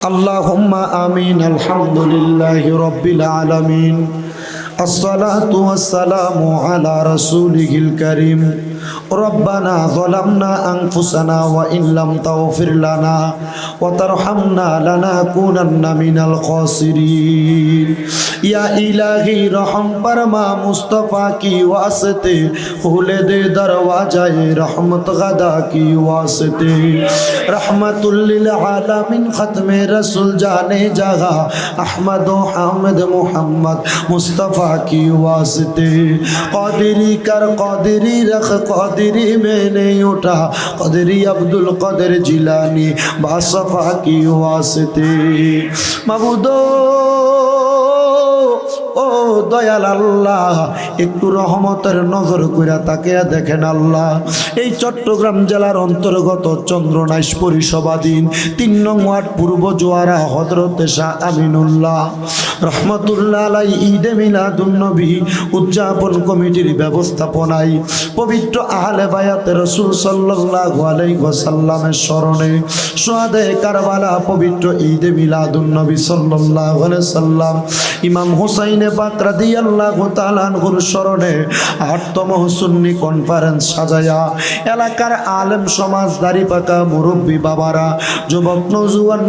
اللهم آمين الحمد لله رب العالمين الصلاة والسلام على رسوله الكريم. ربنا ظلمنا أنفسنا وإن لم تغفر لنا وترحمنا لنكونن من الخاسرين یا الہی رحم پرما مصطفیٰ کی واسطے کھول دے دروازہ رحمت غدا کی واسطے رحمت للعالمین ختم رسول جانے جگہ احمد و حامد محمد مصطفیٰ کی واسطے قادری کر قادری رکھ কদরি মেনে ওঠা কদরি আব্দুল কদের জিলানি বাসফা কি ওয়াসতে? মাবুদ ও দয়াল আল্লাহ, একটু রহমতের নজর কইরা তাকে দেখেন আল্লাহ। এই চট্টগ্রাম জেলার অন্তর্গত চন্দ্রনাইশ পরিসভাধীন তিন নং ওয়ার্ড পূর্ব জোয়ারা হজরতে শাহ আমিনুল্লাহ। রহমতুল্লাহ আলাই ঈদে মিলাদুন্নবী উদযাপন কমিটির ব্যবস্থাপনায় পবিত্র আহলে বায়াতে রসুল সাল্লাল্লাহু আলাইহি ওয়াসাল্লামের স্মরণে সোহাদে কারবালা পবিত্র ঈদে মিলাদুন্নবী সাল্লাল্লাহু আলাইহি সাল্লাম ইমাম হুসাইনে তাআলা আনহুর স্মরণে আটতম সুন্নি কনফারেন্স এলাকার আলেম সমাজ পাকা মুরব্বী বাবারা, যুবক নজুয়ান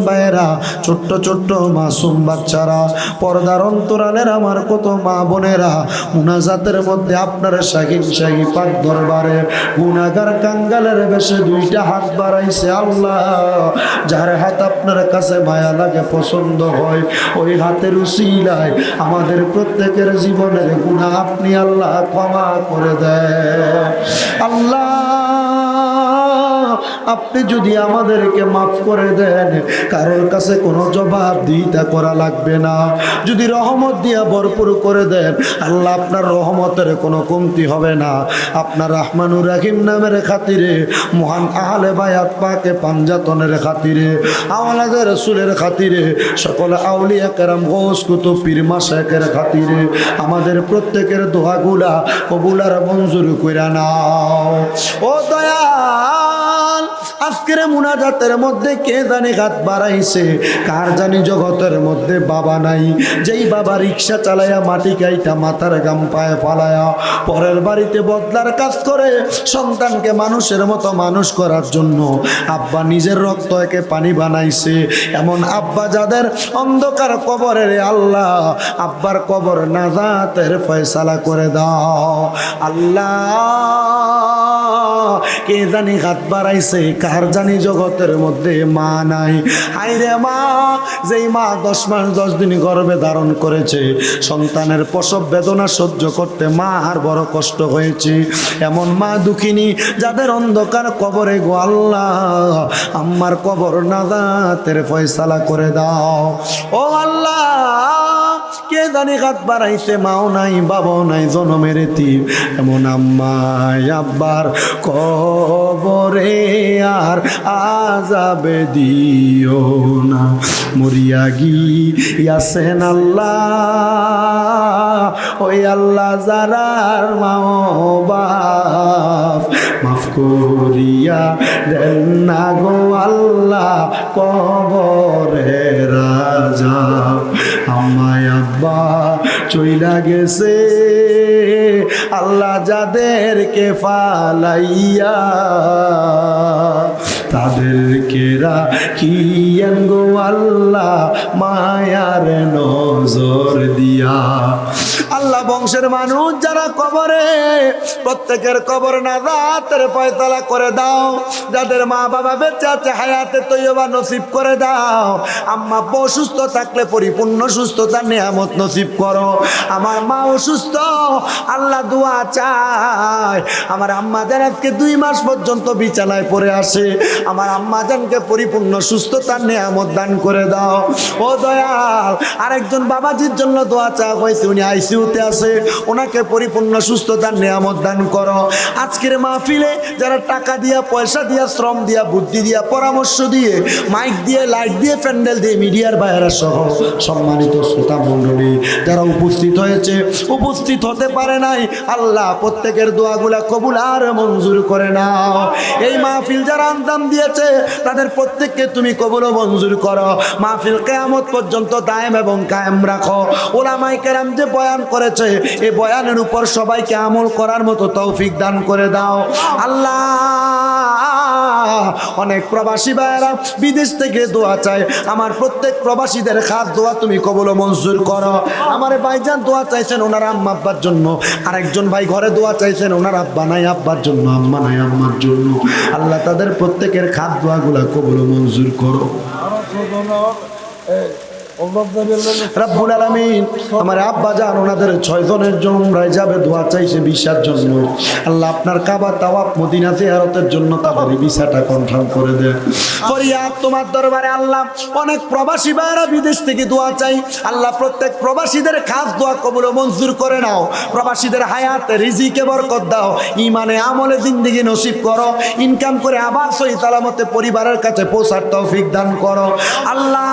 ছোট্ট ছোট্ট মাসুম বাচ্চারা, পর্দার অন্তরালের আমার কত মা বোনেরা, মুনাজাতের মধ্যে আপনার শাহিন শাহী পাক দরবারে গুনাগার কাঙ্গালের বেশে দুইটা হাত বাড়াইছে আল্লাহ, যার হাত আপনার কাছে মায়া লাগে, পছন্দ হয়, ওই হাতের উসিলায় আমাদের প্রত্যেকের জীবনের গুণা আপনি আল্লাহ ক্ষমা করে দেয় আল্লাহ আপনি যদি আমাদেরকে মাফ করে দেন, কারোর কাছে কোনো জবাব দিতে করা লাগবে না। যদি রহমত দিয়া ভরপুর করে দেন, আল্লাহ আপনার রহমতের কোনো কমতি হবে না। আপনার রহমানুর রাহিম নামের খাতিরে, মহান আহলে বায়াত পাকে পাঞ্জাতনের খাতিরে আওলাদের রসুলের খাতিরে, সকল আউলিয়া কেরাম ঘোষ কুতুব পীর মাসাকের খাতিরে, আমাদের প্রত্যেকের দোয়াগুলা কবুলার মঞ্জুর কইরা নাও। ও দয়াল! আজকের মুনাজাতের মধ্যে কে জানি হাত বাড়াইছে? কার জানি জগতের মধ্যে বাবা নাই? যেই বাবা রিক্সা চালায়া মাটি গাইটা মাথার গাম পায়ে ফালায়া পরের বাড়িতে বদলার কাজ করে সন্তানকে মানুষের মতো মানুষ করার জন্য আব্বা নিজের রক্ত একে পানি বানাইছে। এমন আব্বা যাদের অন্ধকার কবরে রে আল্লাহ, আব্বার কবর নাজাতের ফয়সালা করে দাও। আল্লাহ কে জানি হাত বাড়াইছে, কার জানি জগতের মধ্যে মা নাই। হাই রে মা, যেই মা দশ মাস, দশ দিন গর্ভে ধারণ করেছে, সন্তানের প্রসব বেদনা সহ্য করতে মা আর বড় কষ্ট হয়েছে। এমন মা দুঃখিনী, যাদের অন্ধকার কবরে গো আল্লাহ, আম্মার কবর নাজাতের ফয়সালা করে দাও। ও আল্লাহ কে জানি হাত বাড়াইছে, মাও নাই, বাবাও নাই, জনমের তীর। এমন আম্মাই আব্বার কবরে আর আজাবে দিও না। মরিয়া গিয়াছেন আল্লাহ, ওই আল্লাহ যারার মাও বাপ। মাফ করিয়া দেন না গো আল্লাহ কবরে রাজা আমায় আব্বা চইলা গেছে। আল্লাহ যাদেরকে ফালাইয়া তাদেরকে রাখিয়েন গো আল্লাহ মায়ার নজর দিয়া। আল্লাহ বংশের মানুষ যারা কবরে, প্রত্যেকের কবর না রাতের পয়তালা করে দাও। যাদের মা বাবা বেঁচে আছে, হায়াতে তৈবা নসিব করে দাও। আম্মা অসুস্থ থাকলে পরিপূর্ণ সুস্থতা, নিয়ামত নসিব করো। আমার মা অসুস্থ, আল্লাহ দোয়া চায়। আমার আম্মা যেন আজকে দুই মাস পর্যন্ত বিছানায় পড়ে আসে। আমার আম্মা জানকে পরিপূর্ণ সুস্থতার নিয়ামত দান করে দাও। ও দয়াল, আরেকজন বাবাজির জন্য দোয়া চা হয়েছে, উনি আইসিউ অবস্থাতে আছে, ওনাকে পরিপূর্ণ সুস্থতার নিয়ামত দান করো। আজকের মাহফিলে যারা টাকা দিয়া, পয়সা দিয়া, শ্রম দিয়া, বুদ্ধি দিয়া, পরামর্শ দিয়ে মাইক দিয়ে লাইট দিয়ে, প্যান্ডেল দিয়ে মিডিয়ার বাইরা সহ সম্মানিত শ্রোতা মণ্ডলী, যারা উপস্থিত হয়েছে, উপস্থিত হতে পারে নাই, আল্লাহ প্রত্যেকের দোয়াগুলা কবুল আর মঞ্জুর করে নাও। এই মাহফিল যারা আন্দাম দিয়েছে, তাদের প্রত্যেককে তুমি কবুল মঞ্জুর করো। মাহফিল কেয়ামত পর্যন্ত দায়েম এবং কায়েম রাখো। ওলামাই কেরাম যে বয়ান করেছে এই বয়ানের উপর সবাইকে আমল করার মতো তৌফিক দান করে দাও। আল্লাহ, অনেক প্রবাসী ভাইয়েরা বিদেশ থেকে দোয়া চায়। আমার প্রত্যেক প্রবাসীদের খাস দোয়া তুমি কবল মঞ্জুর করো। আমার ভাইজান দোয়া চাইছেন ওনার আম্মা আব্বার জন্য। আরেকজন ভাই ঘরে দোয়া চাইছেন ওনার আব্বা নাই, আব্বার জন্য, আম্মা নাই, আম্মার জন্য। আল্লাহ তাদের প্রত্যেকের খাদ দোয়াগুলা কবল মঞ্জুর করো। আব্বা ওনাদের ছয় জনের জমরায় যাবে, দোয়া চাইছে জন্য। আল্লাহ আপনার জন্য করে দেন। তোমার দরবারে আল্লাহ, অনেক প্রবাসী বিদেশ থেকে দোয়া চাই। আল্লাহ প্রত্যেক প্রবাসীদের খাস দোয়া কবুল মঞ্জুর করে নাও। প্রবাসীদের হায়াত, রিজিকে বরকত দাও। ইমানে আমলে, জিন্দিগি নসিব করো। ইনকাম করে আবার সহি সালামতে পরিবারের কাছে পৌঁছার তৌফিক দান করো। আল্লাহ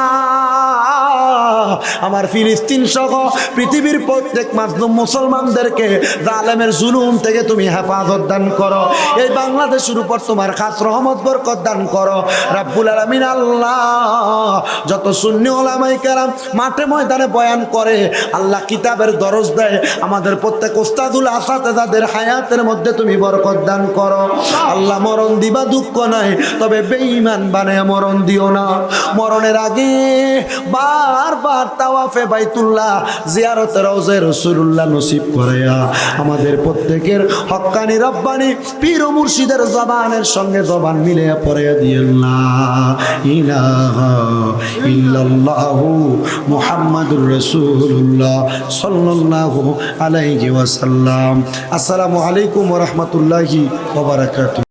আমার ফিলিস্তিন সহ পৃথিবীর প্রত্যেক মাসলুম মুসলমানদেরকে জালেমের জুলুম থেকে তুমি হেফাজত দান করো। এই বাংলাদেশের উপর তোমার খাস রহমত, বরকত দান করো। রাব্বুল আলামিন আল্লাহ, যত সুন্নি ওলামাই কেরাম মাঠে ময়দানে বয়ান করে, আল্লাহ কিতাবের দরজ দেয়। আমাদের প্রত্যেক ওস্তাদুল আসাতে তাদের হায়াতের মধ্যে তুমি বরকত দান করো। আল্লাহ মরণ দিবা দুঃখ নাই, তবে বেঈমান বানায় মরণ দিও না। মরণের আগে বারবার তাওয়াফে বাইতুল্লাহ জিয়ারতে রওজে রসুল্লাহ নসিব করাইয়া আমাদের প্রত্যেকের হক্কানি রব্বানি পীর ও মুর্শিদের জবানের সঙ্গে জবান মিলে পড়ে দিয়েন না ইলাহা ইল্লাল্লাহু মুহাম্মাদুর রাসূলুল্লাহ সাল্লাল্লাহু আলাইহি ওয়াসাল্লাম। আসসালামু আলাইকুম ওয়া রাহমাতুল্লাহি ওয়া বারাকাতুহু।